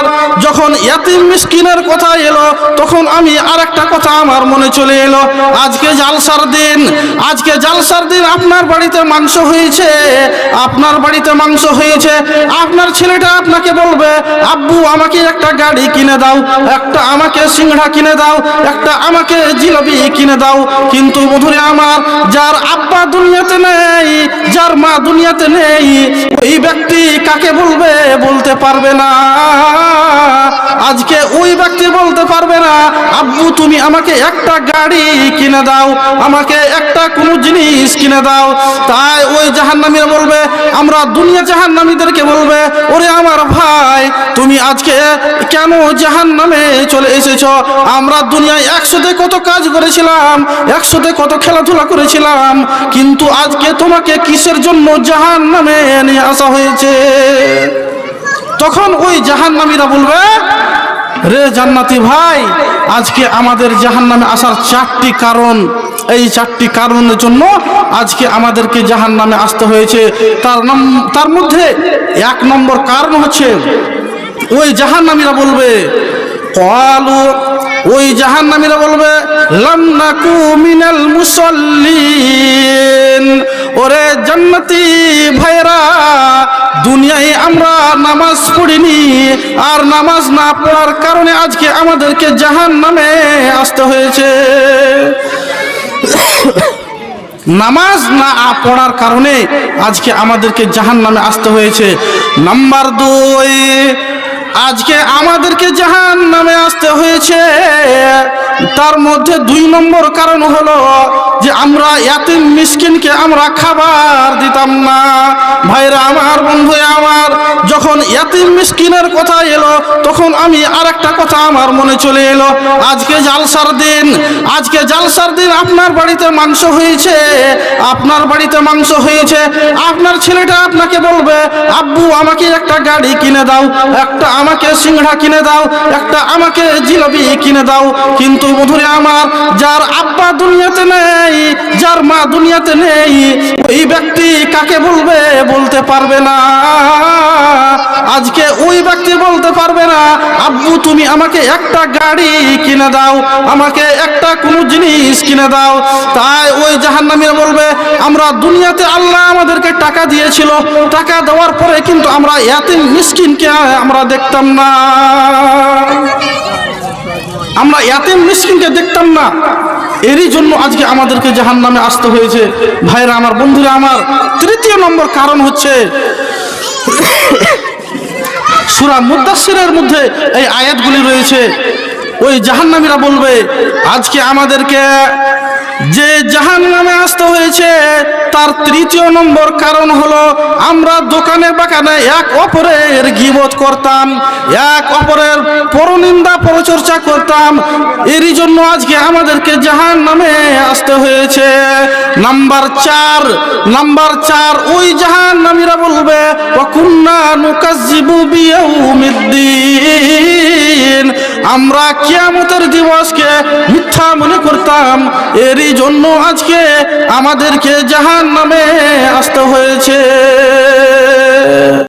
আমার যখন ইয়াতিম মিসকিনের কথা এলো, তখন আমি আর একটা কথা আমার মনে চলে এলো। আজকে জালসার দিন, আজকে জালসার দিন আপনার বাড়িতে মাংস হয়েছে, আপনার বাড়িতে মাংস হয়েছে, আপনার ছেলেটা আপনাকে বলবে, আব্বু, আমাকে একটা গাড়ি কিনে দাও, একটা আমাকে সিংড়া কিনে দাও, একটা আমাকে জিলাপি কিনে দাও। কিন্তু মধুরে আমার, যার আব্বা দুনিয়াতে নেই, যার মা দুনিয়াতে নেই, ওই ব্যক্তি কাকে বলবে বলতে পারবে না। আজকে ওই ব্যক্তি বলতে পারবে না, আব্বু, তুমি আমাকে একটা গাড়ি কিনে দাও, আমাকে একটা কোনো জিনিস কিনে দাও। তাই ওই জাহান্নামীরা বলবে, আমরা দুনিয়া জাহান্নামীদেরকে বলবে, ওরে আমার ভাই, তুমি আজকে কেন জাহান্নামে চলে এসেছ? আমরা দুনিয়ায় একসাথে কত কাজ করেছিলাম, একসাথে কত খেলাধুলা করেছিলাম, কিন্তু আজকে তোমাকে কিসের জন্য জাহান্নামে নিয়ে আসা হয়েছে? তখন ওই জাহান্নামীরা বলবে রে জান্নাতি ভাই, আজকে আমাদের জাহান্নামে আসার চারটি কারণ। এই চারটি কারণের জন্য আজকে আমাদেরকে জাহান্নামে আসতে হয়েছে। তার নাম, তার মধ্যে এক নম্বর কারণ হচ্ছে, ওই জাহান জাহান্নামীরা বলবে কলু ওই জাহান্নামীরা বলবে লান্নাকু মিনাল মুসল্লিন। দুনিয়ায় আমরা নামাজ পড়িনি, আর নামাজ না পড়ার কারণে আজকে আমাদেরকে জাহান নামে আসতে হয়েছে। নামাজ না পড়ার কারণে আজকে আমাদেরকে জাহান নামে আসতে হয়েছে। নাম্বার দুই আজকে আমাদেরকে জাহান নামে আসতে হয়েছে। তার মধ্যে দুই নম্বর কারণ হলো যে আমরা এতিম মিসকিনকে আমরা খাবার দিতাম না। ভাইরা, আমার বন্ধু, আমার যখন ইয়াতিম মিসকিনের কথা এলো, তখন আমি আর একটা কথা আমার মনে চলে এলো। আজকে জালসার দিন, আজকে জালসার দিন আপনার বাড়িতে মাংস হয়েছে, আপনার বাড়িতে মাংস হয়েছে, আপনার ছেলেটা আপনাকে বলবে, আব্বু, আমাকে একটা গাড়ি কিনে দাও, একটা আমাকে সিংড়া কিনে দাও, একটা আমাকে জিলাপি কিনে দাও। কিন্তু মধুরে আমার, যার আব্বা দুনিয়াতে নেই, যার মা দুনিয়াতে নেই, ওই ব্যক্তি কাকে বলবে বলতে পারবে না। ওই ব্যক্তি বলতে পারবে না, আব্বু, তুমি আমাকে একটা গাড়ি কিনে দাও, আমাকে একটা কোনো জিনিস কিনে দাও। তাই ওই জাহান্নামীরা বলবে, আমরা দুনিয়াতে আল্লাহ আমাদেরকে টাকা দিয়েছিল, টাকা দেওয়ার পরে কিন্তু আমরা এত মিসকিনকে আমরা দেখতাম না। আমরা এতেম মিসকিনকে দেখতাম না। এরই জন্য আজকে আমাদেরকে জাহান নামে আসতে হয়েছে। ভাইরা, আমার বন্ধুরা, আমার তৃতীয় নম্বর কারণ হচ্ছে সুরা মুদাসিরের মধ্যে এই আয়াতগুলি রয়েছে। ওই জাহান্নামীরা বলবে, আজকে আমাদেরকে যে জাহান নামে আসতে হয়েছে, তার তৃতীয় নম্বর কারণ হলো, আমরা দোকানে বাগানে এক অপরের গিবত করতাম, এক অপরের পরনিন্দা পরচর্চা করতাম। এরই জন্য আজকে আমাদেরকে জাহান নামে আসতে হয়েছে। নাম্বার চার নাম্বার চার, ওই জাহান নামীরা বলবে ওকুন্না নুকাজিবু আমরা কিয়ামতের দিবসকে মিথ্যা মনে করতাম এরই জন্য আজকে আমাদেরকে জাহান নামে আসতে হয়েছে।